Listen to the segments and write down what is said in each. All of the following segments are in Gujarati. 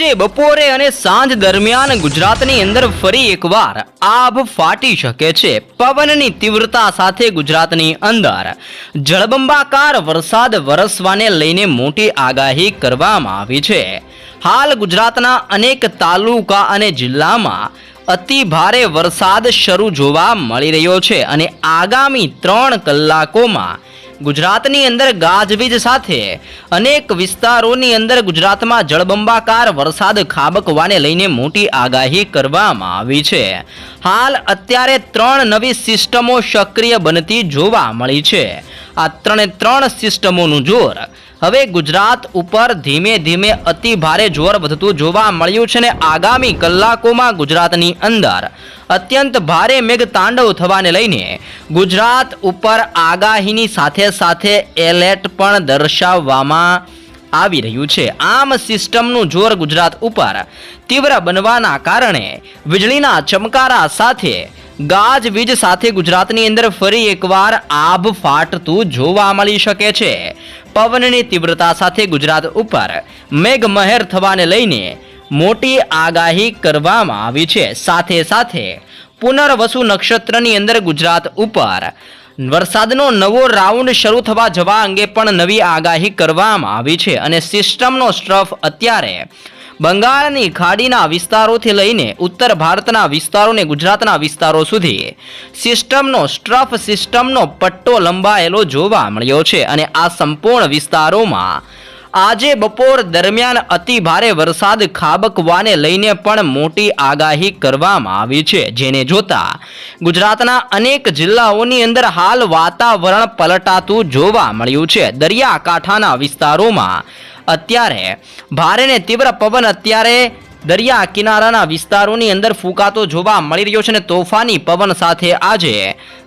આજે બપોરે અને સાંજ દરમિયાન ગુજરાતની અંદર ફરી એકવાર આભ ફાટી શકે છે. પવનની તીવ્રતા સાથે ગુજરાતની અંદર જળબંબાકાર વરસાદ વરસવાને લઈને મોટી આગાહી કરવામાં આવી છે. હાલ ગુજરાતના અનેક તાલુકા અને જિલ્લામાં અતિ ભારે વરસાદ શરૂ જોવા મળી રહ્યો છે અને આગામી ત્રણ કલાકોમાં ગુજરાતની અંદર ગાજવીજ સાથે અનેક વિસ્તારોની અંદર ગુજરાતમાં જળબંબાકાર વરસાદ ખાબકવાને લઈને મોટી આગાહી કરવામાં આવી છે. હાલ અત્યારે ત્રણ નવી સિસ્ટમો સક્રિય બનતી જોવા મળી છે. આ ત્રણે ત્રણ સિસ્ટમોનું જોર હવે ગુજરાત ઉપર ધીમે ધીમે અતિ ભારે જોર વધતું જોવા મળ્યું છે ને આગામી કલાકોમાં ગુજરાતની અંદર અત્યંત ભારે મેઘ તાંડવ થવાને લઈને ગુજરાત ઉપર આગાહીની સાથે સાથે એલર્ટ પણ દર્શાવવામાં આવી રહ્યું છે. આમ સિસ્ટમનું જોર ગુજરાત ઉપર તીવ્ર બનવાના કારણે વીજળીના ચમકારા સાથે ગાજવીજ સાથે ગુજરાતની અંદર ફરી એકવાર આભ ફાટતું જોવા મળી શકે છે. પવનની તીવ્રતા સાથે ગુજરાત ઉપર મેઘમહેર થવાને લઈને મોટી આગાહી કરવામાં આવી છે. સાથે સાથે પુનર્વસુ નક્ષત્રની અંદર ગુજરાત ઉપર વરસાદનો નવો રાઉન્ડ શરૂ થવા જવા અંગે પણ નવી આગાહી કરવામાં આવી છે અને સિસ્ટમનો સ્ટ્રફ અત્યારે બંગાળની ખાડીના વિસ્તારોથી લઈને ઉત્તર ભારતના વિસ્તારોને ગુજરાતના વિસ્તારો સુધી સિસ્ટમનો, સ્ટ્રફ સિસ્ટમનો પટ્ટો લંબાયેલો જોવા મળ્યો છે અને આ સંપૂર્ણ વિસ્તારોમાં આજે બપોર દરમિયાન અતિ ભારે વરસાદ ખાબકવાને લઈને પણ મોટી આગાહી કરવામાં આવી છે. જેને જોતા ગુજરાતના અનેક જિલ્લાઓની અંદર હાલ વાતાવરણ પલટાતું જોવા મળ્યું છે. દરિયાકાંઠાના વિસ્તારોમાં અત્યારે ભારે ને તીવ્ર પવન અત્યારે દરિયા કિનારાના વિસ્તારોની અંદર ફૂંકાતો જોવા મળી રહ્યો છે અને તોફાની પવન સાથે આજે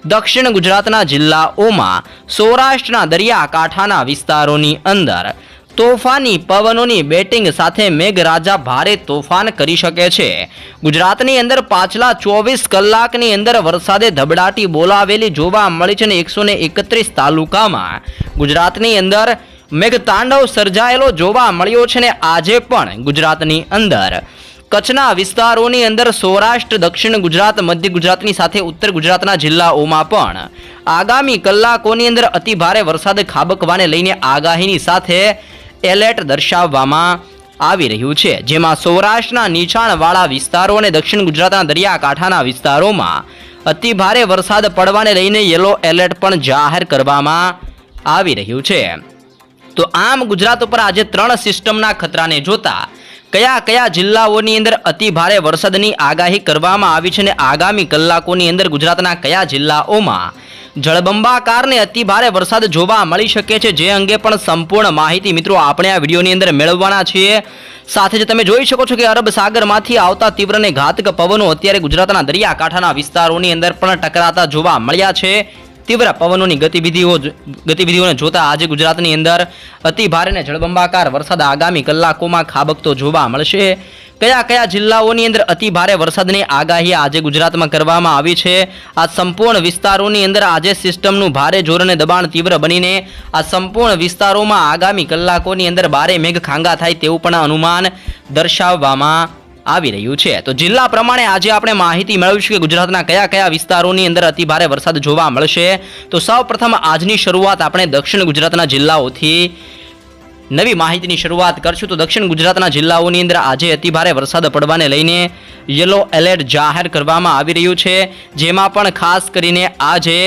દક્ષિણ ગુજરાતના જિલ્લાઓમાં સૌરાષ્ટ્રના દરિયાકાંઠાના વિસ્તારોની અંદર તોફાની પવનોની બેટિંગ સાથે મેઘરાજા ભારે તોફાન કરી શકે છે. ગુજરાતની અંદર પાછલા ચોવીસ કલાકની અંદર વરસાદે ધબડાટી બોલાવેલી જોવા મળી છે અને એકસો તાલુકામાં ગુજરાતની અંદર મેઘતાંડવ સર્જાયેલો જોવા મળ્યો છે ને આજે પણ ગુજરાતની અંદર. કચ્છના વિસ્તારોની અંદર સૌરાષ્ટ્ર, દક્ષિણ ગુજરાત, મધ્ય ગુજરાતની સાથે ઉત્તર ગુજરાતના જિલ્લાઓમાં પણ આગામી કલાકોની અંદર અતિ ભારે વરસાદ ખાબકવાને લઈને આગાહીની સાથે એલર્ટ દર્શાવવામાં આવી રહ્યું છે. જેમાં સૌરાષ્ટ્રના નીચાણવાળા વિસ્તારો અને દક્ષિણ ગુજરાતના દરિયાકાંઠાના વિસ્તારોમાં અતિ ભારે વરસાદ પડવાને લઈને યલો એલર્ટ પણ જાહેર કરવામાં આવી રહ્યું છે. તો આમ ગુજરાત ઉપર આજે ત્રણ સિસ્ટમના ખતરાને જોતા કયા કયા જિલ્લાઓની અંદર અતિ ભારે વરસાદની આગાહી કરવામાં આવી છે અને આગામી કલાકોની અંદર ગુજરાતના કયા જિલ્લાઓમાં જળબંબાકારને અતિ ભારે વરસાદ જોવા મળી શકે છે જે અંગે પણ સંપૂર્ણ માહિતી મિત્રો આપણે આ વિડીયોની અંદર મેળવવાના છીએ. સાથે જ તમે જોઈ શકો છો કે અરબ સાગરમાંથી આવતા તીવ્ર અને ઘાતક પવનો અત્યારે ગુજરાતના દરિયાકાંઠાના વિસ્તારોની અંદર પણ ટકરાતા જોવા મળ્યા છે. તીવ્ર પવનોની ગતિવિધિઓ ગતિવિધિઓને જોતા આજે ગુજરાતની અંદર અતિ ભારે અને જળબંબાકાર વરસાદ આગામી કલાકોમાં ખાબકતો જોવા મળશે. કયા કયા જિલ્લાઓની અંદર અતિ ભારે વરસાદની આગાહી આજે ગુજરાતમાં કરવામાં આવી છે? આ સંપૂર્ણ વિસ્તારોની અંદર આજે સિસ્ટમનું ભારે જોર અને દબાણ તીવ્ર બનીને આ સંપૂર્ણ વિસ્તારોમાં આગામી કલાકોની અંદર ભારે મેઘ ખાંગા થાય તેવું પણ અનુમાન દર્શાવવામાં આવી રહ્યું છે. તો જિલ્લા પ્રમાણે આજે આપણે માહિતી મેળવીશું કે ગુજરાતના કયા કયા વિસ્તારોની અંદર અતિ ભારે વરસાદ જોવા મળશે. તો સૌપ્રથમ આજની શરૂઆત આપણે દક્ષિણ ગુજરાતના જિલ્લાઓથી નવી માહિતીની શરૂઆત કરશું. તો દક્ષિણ ગુજરાતના જિલ્લાઓની અંદર આજે અતિભારે વરસાદ પડવાને લઈને યલો એલર્ટ જાહેર કરવામાં આવી રહ્યું છે. જેમાં પણ ખાસ કરીને આજે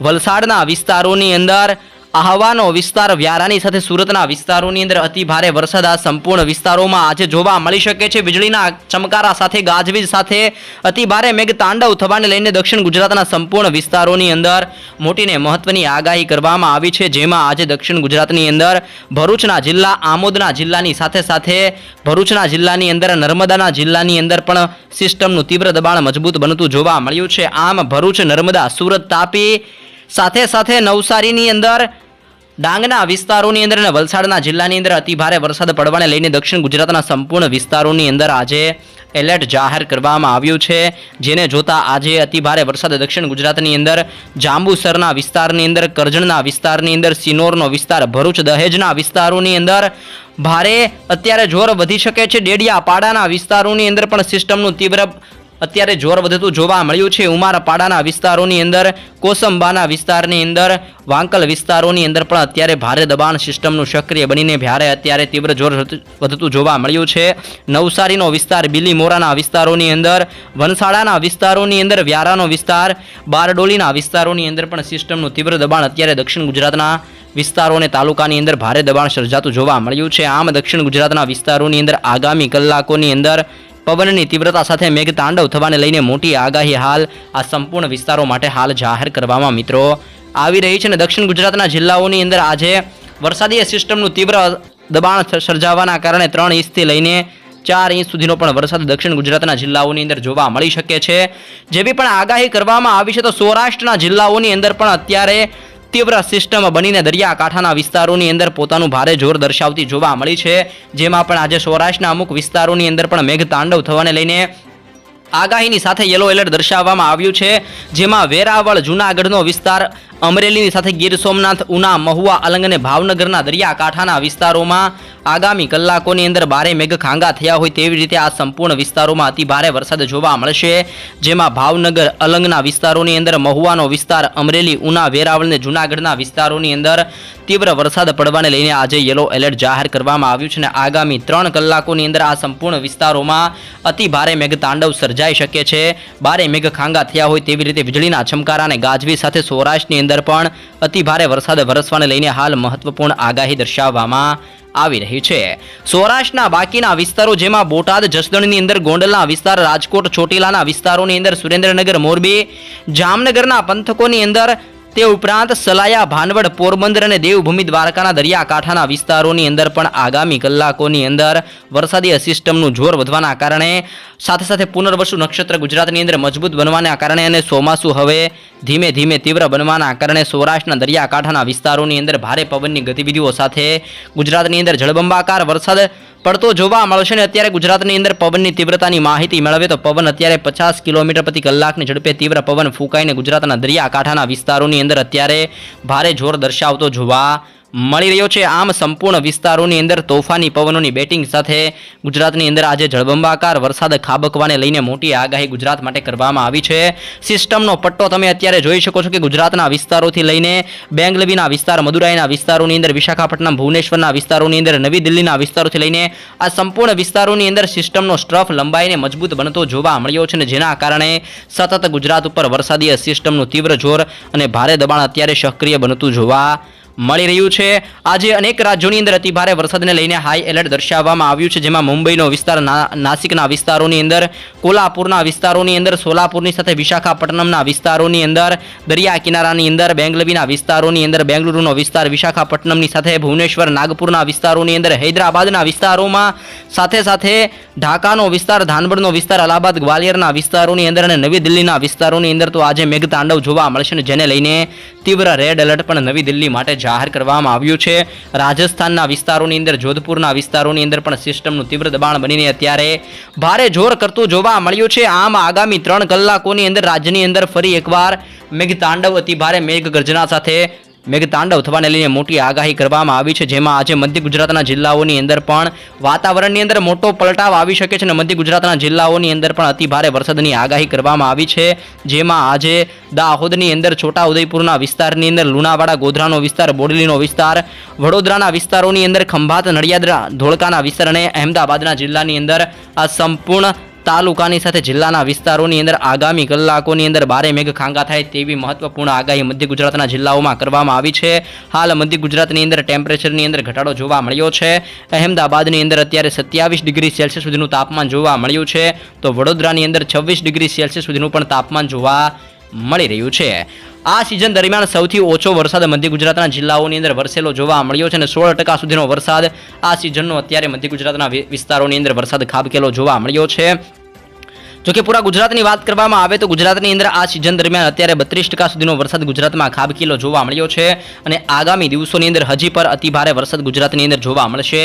વલસાડના વિસ્તારોની અંદર આહવાનો વિસ્તાર વ્યારાની સાથે સુરતના વિસ્તારોની અંદર અતિ ભારે વરસાદ આ સંપૂર્ણ વિસ્તારોમાં આજે જોવા મળી શકે છે. વીજળીના ચમકારા સાથે, ગાજવીજ સાથે અતિ ભારે મેઘ તાંડવ થવાને લઈને દક્ષિણ ગુજરાતના સંપૂર્ણ વિસ્તારોની અંદર મોટીને મહત્વની આગાહી કરવામાં આવી છે. જેમાં આજે દક્ષિણ ગુજરાતની અંદર ભરૂચના જિલ્લા, આમોદના જિલ્લાની સાથે સાથે ભરૂચના જિલ્લાની અંદર નર્મદાના જિલ્લાની અંદર પણ સિસ્ટમનું તીવ્ર દબાણ મજબૂત બનતું જોવા મળ્યું છે. આમ ભરૂચ, નર્મદા, સુરત તાપી સાથે સાથે નવસારીની અંદર ડાંગના વિસ્તારોની અંદર અને વલસાડના જિલ્લાની અંદર અતિભારે વરસાદ પડવાને લઈને દક્ષિણ ગુજરાતના સંપૂર્ણ વિસ્તારોની અંદર આજે એલર્ટ જાહેર કરવામાં આવ્યું છે. જેને જોતા આજે અતિભારે વરસાદ દક્ષિણ ગુજરાતની અંદર, જાંબુસરના વિસ્તારની અંદર, કરજણના વિસ્તારની અંદર, સિનોરનો વિસ્તાર, ભરૂચ દહેજના વિસ્તારોની અંદર ભારે અત્યારે જોર વધી શકે છે. ડેડિયાપાડાના વિસ્તારોની અંદર પણ સિસ્ટમનું તીવ્ર અત્યારે જોર વધતું જોવા મળ્યું છે. ઉમારપાડાના વિસ્તારોની અંદર, કોસંબાના વિસ્તારની અંદર, વાંકલ વિસ્તારોની અંદર પણ અત્યારે ભારે દબાણ સિસ્ટમનું સક્રિય બનીને ભારે અત્યારે તીવ્ર જોર વધતું- જોવા મળ્યું છે. નવસારીનો વિસ્તાર, બિલીમોરાના વિસ્તારોની અંદર વનસાડાના વિસ્તારોની અંદર, વ્યારાનો વિસ્તાર, બારડોલીના વિસ્તારોની અંદર પણ સિસ્ટમનું તીવ્ર દબાણ અત્યારે દક્ષિણ ગુજરાતના વિસ્તારો અને તાલુકાની અંદર ભારે દબાણ સર્જાતું જોવા મળ્યું છે. આમ દક્ષિણ ગુજરાતના વિસ્તારોની અંદર આગામી કલાકોની અંદર પવનની તીવ્રતા સાથે મેઘતાંડવ થવાને લઈને મોટી આગાહી હાલ આ સંપૂર્ણ વિસ્તારો માટે હાલ જાહેર કરવામાં મિત્રો. આવી રહી છે અને દક્ષિણ ગુજરાતના જિલ્લાઓની અંદર આજે વરસાદી સિસ્ટમનું તીવ્ર દબાણ સર્જાવાના કારણે ત્રણ ઇંચથી લઈને ચાર ઇંચ સુધીનો પણ વરસાદ દક્ષિણ ગુજરાતના જિલ્લાઓની અંદર જોવા મળી શકે છે. જેવી પણ આગાહી કરવામાં આવી છે તો સૌરાષ્ટ્રના જિલ્લાઓની અંદર પણ અત્યારે તીવ્ર સિસ્ટમ બનીને દરિયાકાંઠાના વિસ્તારોની અંદર પોતાનું ભારે જોર દર્શાવતી જોવા મળી છે. જેમાં પણ આજે સૌરાષ્ટ્રના અમુક વિસ્તારોની અંદર પણ મેઘતાંડવ થવાને લઈને આગાહીની સાથે યલો એલર્ટ દર્શાવવામાં આવ્યું છે. જેમાં વેરાવળ, જૂનાગઢનો વિસ્તાર અમરેલીની સાથે ગીર સોમનાથ, ઉના, મહુવા, અલંગ અને ભાવનગરના દરિયાકાંઠાના વિસ્તારોમાં આગામી કલાકોની અંદર ભારે મેઘ ખાંગા થયા હોય તેવી રીતે આ સંપૂર્ણ વિસ્તારોમાં અતિ ભારે વરસાદ જોવા મળશે. જેમાં ભાવનગર, અલંગના વિસ્તારોની અંદર, મહુવાનો વિસ્તાર, અમરેલી, ઉના, વેરાવળ અને જૂનાગઢના વિસ્તારોની અંદર તીવ્ર વરસાદ પડવાને લઈને આજે યલો એલર્ટ જાહેર કરવામાં આવ્યું છે અને આગામી ત્રણ કલાકોની અંદર આ સંપૂર્ણ વિસ્તારોમાં અતિ ભારે મેઘતાંડવ સર્જાઈ શકે છે. ભારે મેઘખાંગા થયા હોય તેવી રીતે વીજળીના છમકારા અને ગાજવી સાથે સૌરાષ્ટ્રની અંદર પણ અતિભારે વરસાદ વરસવાને લઈને હાલ મહત્વપૂર્ણ આગાહી દર્શાવવામાં આવી રહી છે. સૌરાષ્ટ્રના બાકીના વિસ્તારો જેમાં બોટાદ, જસદણની અંદર ગોંડલના વિસ્તાર, રાજકોટ, ચોટીલાના વિસ્તારોની અંદર સુરેન્દ્રનગર, મોરબી, જામનગરના પંથકોની અંદર તે ઉપરાંત સલાયા, ભાનવડ, પોરબંદર અને દેવભૂમિ દ્વારકાના દરિયાકાંઠાના વિસ્તારોની અંદર પણ આગામી કલાકોની અંદર વરસાદી સિસ્ટમનું જોર વધવાના કારણે, સાથે સાથે પુનર્વસુ નક્ષત્ર ગુજરાતની અંદર મજબૂત બનવાના કારણે અને ચોમાસું હવે ધીમે ધીમે તીવ્ર બનવાના કારણે સૌરાષ્ટ્રના દરિયાકાંઠાના વિસ્તારોની અંદર ભારે પવનની ગતિવિધિઓ સાથે ગુજરાતની અંદર જળબંબાકાર વરસાદ પડતો જોવા મળશે અને અત્યારે ગુજરાતની અંદર પવનની તીવ્રતાની માહિતી મેળવે તો પવન અત્યારે પચાસ કિલોમીટર પ્રતિ કલાકની ઝડપે તીવ્ર પવન ફૂંકાઈને ગુજરાતના દરિયાકાંઠાના વિસ્તારોની અંદર અત્યારે ભારે જોર દર્શાવતો જોવા મળી રહ્યો છે. આમ સંપૂર્ણ વિસ્તારોની અંદર તોફાની પવનોની બેટિંગ સાથે ગુજરાતની અંદર આજે જળબંબાકાર વરસાદ ખાબકવાને લઈને મોટી આગાહી ગુજરાત માટે કરવામાં આવી છે. સિસ્ટમનો પટ્ટો તમે અત્યારે જોઈ શકો છો કે ગુજરાતના વિસ્તારોથી લઈને બેંગલવીના વિસ્તાર, મદુરાઈના વિસ્તારોની અંદર, વિશાખાપટ્ટનમ, ભુવનેશ્વરના વિસ્તારોની અંદર, નવી દિલ્હીના વિસ્તારોથી લઈને આ સંપૂર્ણ વિસ્તારોની અંદર સિસ્ટમનો સ્ટ્રફ લંબાઈને મજબૂત બનતો જોવા મળ્યો છે અને જેના કારણે સતત ગુજરાત ઉપર વરસાદી સિસ્ટમનું તીવ્ર જોર અને ભારે દબાણ અત્યારે સક્રિય બનતું જોવા મળી રહ્યું છે. આજે અનેક રાજ્યોની અંદર અતિભારે વરસાદને લઈને હાઈ એલર્ટ દર્શાવવામાં આવ્યું છે. જેમાં મુંબઈનો વિસ્તાર નાસિકના વિસ્તારોની અંદર, કોલ્હાપુરના વિસ્તારોની અંદર, સોલાપુરની સાથે વિશાખાપટ્ટનમના વિસ્તારોની અંદર, દરિયા કિનારાની અંદર, બેંગલવીના વિસ્તારોની અંદર, બેંગલુરુનો વિસ્તાર, વિશાખાપટ્ટનમની સાથે, ભુવનેશ્વર, નાગપુરના વિસ્તારોની અંદર, હૈદરાબાદના વિસ્તારોમાં સાથે સાથે ઢાકાનો વિસ્તાર ધાનબડનો વિસ્તાર, અલ્હાબાદ, ગ્વાલિયરના વિસ્તારોની અંદર અને નવી દિલ્હીના વિસ્તારોની અંદર તો આજે મેઘતાંડવ જોવા મળશે જેને લઈને તીવ્ર રેડ એલર્ટ પણ નવી દિલ્હી માટે જાહેર કરવામાં આવ્યું છે. રાજસ્થાનના વિસ્તારોની અંદર, જોધપુરના વિસ્તારોની અંદર પણ સિસ્ટમનું તીવ્ર દબાણ બનીને અત્યારે ભારે જોર કરતું જોવા મળ્યું છે. આમ આગામી ત્રણ કલાકોની અંદર રાજ્યની અંદર ફરી એકવાર મેઘતાંડવ અતિ ભારે મેઘ ગર્જના સાથે મેઘતાંડવ થવાને લઈને મોટી આગાહી કરવામાં આવી છે, જેમાં આજે મધ્ય ગુજરાતના જિલ્લાઓની અંદર પણ વાતાવરણની અંદર મોટો પલટાવ આવી શકે છે અને મધ્ય ગુજરાતના જિલ્લાઓની અંદર પણ અતિ ભારે વરસાદની આગાહી કરવામાં આવી છે, જેમાં આજે દાહોદની અંદર છોટા ઉદયપુરના વિસ્તારની અંદર, લુણાવાડા, ગોધરાનો વિસ્તાર, બોડલીનો વિસ્તાર, વડોદરાના વિસ્તારોની અંદર ખંભાત નડિયાદરા ધોળકાના વિસ્તાર અને અહેમદાબાદના જિલ્લાની અંદર આ સંપૂર્ણ તાલુકાની સાથે જિલ્લાના વિસ્તારોની અંદર આગામી કલાકોની અંદર બારે મેઘ ખાંગા થાય તેવી મહત્વપૂર્ણ આગાહી મધ્ય ગુજરાતના જિલ્લાઓમાં કરવામાં આવી છે. હાલ મધ્ય ગુજરાતની અંદર ટેમ્પરેચરની અંદર ઘટાડો જોવા મળ્યો છે. અહેમદાબાદની અંદર અત્યારે સત્યાવીસ ડિગ્રી સેલ્સિયસ સુધીનું તાપમાન જોવા મળ્યું છે. તો વડોદરાની અંદર છવ્વીસ ડિગ્રી સેલ્સિયસ સુધીનું પણ તાપમાન જોવા મળી રહ્યું છે. આ સિઝન દરમિયાન સૌથી ઓછો વરસાદ મધ્ય ગુજરાતના જિલ્લાઓની અંદર વરસેલો જોવા મળ્યો છે અને સોળ ટકા સુધીનો વરસાદ આ સિઝનનો અત્યારે મધ્ય ગુજરાતના વિસ્તારોની અંદર વરસાદ ખાબકેલો જોવા મળ્યો છે. જોકે પૂરા ગુજરાતની વાત કરવામાં આવે તો ગુજરાતની અંદર આ સિઝન દરમિયાન અત્યારે બત્રીસ ટકા સુધીનો વરસાદ ગુજરાતમાં ખાબકીલો જોવા મળ્યો છે અને આગામી દિવસોની અંદર હજી પર અતિભારે વરસાદ ગુજરાતની અંદર જોવા મળશે,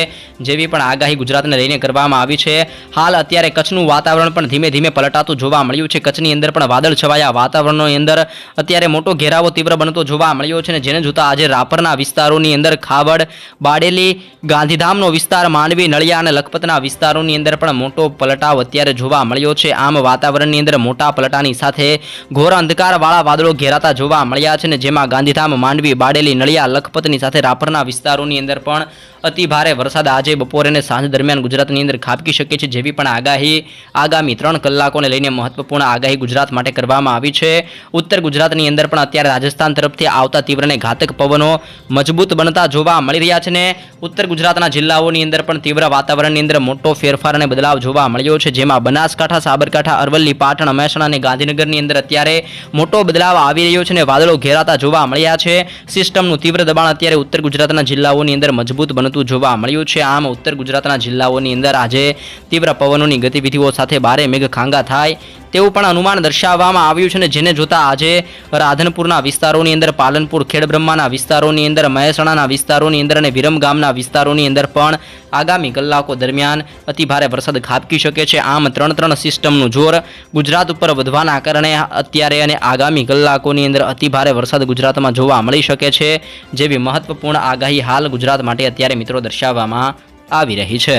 જેવી પણ આગાહી ગુજરાતને લઈને કરવામાં આવી છે. હાલ અત્યારે કચ્છનું વાતાવરણ પણ ધીમે ધીમે પલટાતું જોવા મળ્યું છે. કચ્છની અંદર પણ વાદળ છવાયા વાતાવરણની અંદર અત્યારે મોટો ઘેરાવો તીવ્ર બનતો જોવા મળ્યો છે અને જેને જોતા આજે રાપરના વિસ્તારોની અંદર ખાવડ, બાડેલી, ગાંધીધામનો વિસ્તાર, માંડવી, નળિયા અને લખપતના વિસ્તારોની અંદર પણ મોટો પલટાવ અત્યારે જોવા મળ્યો છે. આમ વાતાવરણની અંદર મોટા પલટાની સાથે ઘોર અંધકારવાળા વાદળો ઘેરાતા જોવા મળ્યા છે ને જેમાં ગાંધીધામ, માંડવી, બાડેલી, નળિયા, લખપતની સાથે રાપરના વિસ્તારોની અંદર પણ અતિ ભારે વરસાદ આજે બપોરે અને સાંજ દરમિયાન ગુજરાતની અંદર ખાબકી શકે છે, જેવી પણ આગાહી આગામી ત્રણ કલાકોને લઈને મહત્વપૂર્ણ આગાહી ગુજરાત માટે કરવામાં આવી છે. ઉત્તર ગુજરાતની અંદર પણ અત્યારે રાજસ્થાન તરફથી આવતા તીવ્ર અને ઘાતક પવનો મજબૂત બનતા જોવા મળી રહ્યા છે ને ઉત્તર ગુજરાતના જિલ્લાઓની અંદર પણ તીવ્ર વાતાવરણની અંદર મોટો ફેરફાર અને બદલાવ જોવા મળ્યો છે, જેમાં બનાસકાંઠા સાબરકાંઠા અરવલ્લી, પાટણ, મહેસાણા અને ગાંધીનગરની અંદર અત્યારે મોટો બદલાવ આવી રહ્યો છે અને વાદળો ઘેરાતા જોવા મળ્યા છે. સિસ્ટમનું તીવ્ર દબાણ અત્યારે ઉત્તર ગુજરાતના જિલ્લાઓની અંદર મજબૂત બનતું જોવા મળ્યું છે. આમ ઉત્તર ગુજરાતના જિલ્લાઓની અંદર આજે તીવ્ર પવનોની ગતિવિધિઓ સાથે ભારે મેઘખાંગા થાય. તેવું પણ અનુમાન દર્શાવવામાં આવ્યું છે અને જેને જોતા આજે રાધનપુરના વિસ્તારોની અંદર, પાલનપુર, ખેડબ્રહ્માના વિસ્તારોની અંદર, મહેસાણાના વિસ્તારોની અંદર અને વિરમ ગામના વિસ્તારોની અંદર પણ આગામી કલાકો દરમિયાન અતિભારે વરસાદ ખાબકી શકે છે. આમ ત્રણ ત્રણ સિસ્ટમનું જોર ગુજરાત ઉપર વધવાના કારણે અત્યારે અને આગામી કલાકોની અંદર અતિભારે વરસાદ ગુજરાતમાં જોવા મળી શકે છે. જેવી મહત્વપૂર્ણ આગાહી હાલ ગુજરાત માટે અત્યારે મિત્રો દર્શાવવામાં આવી રહી છે.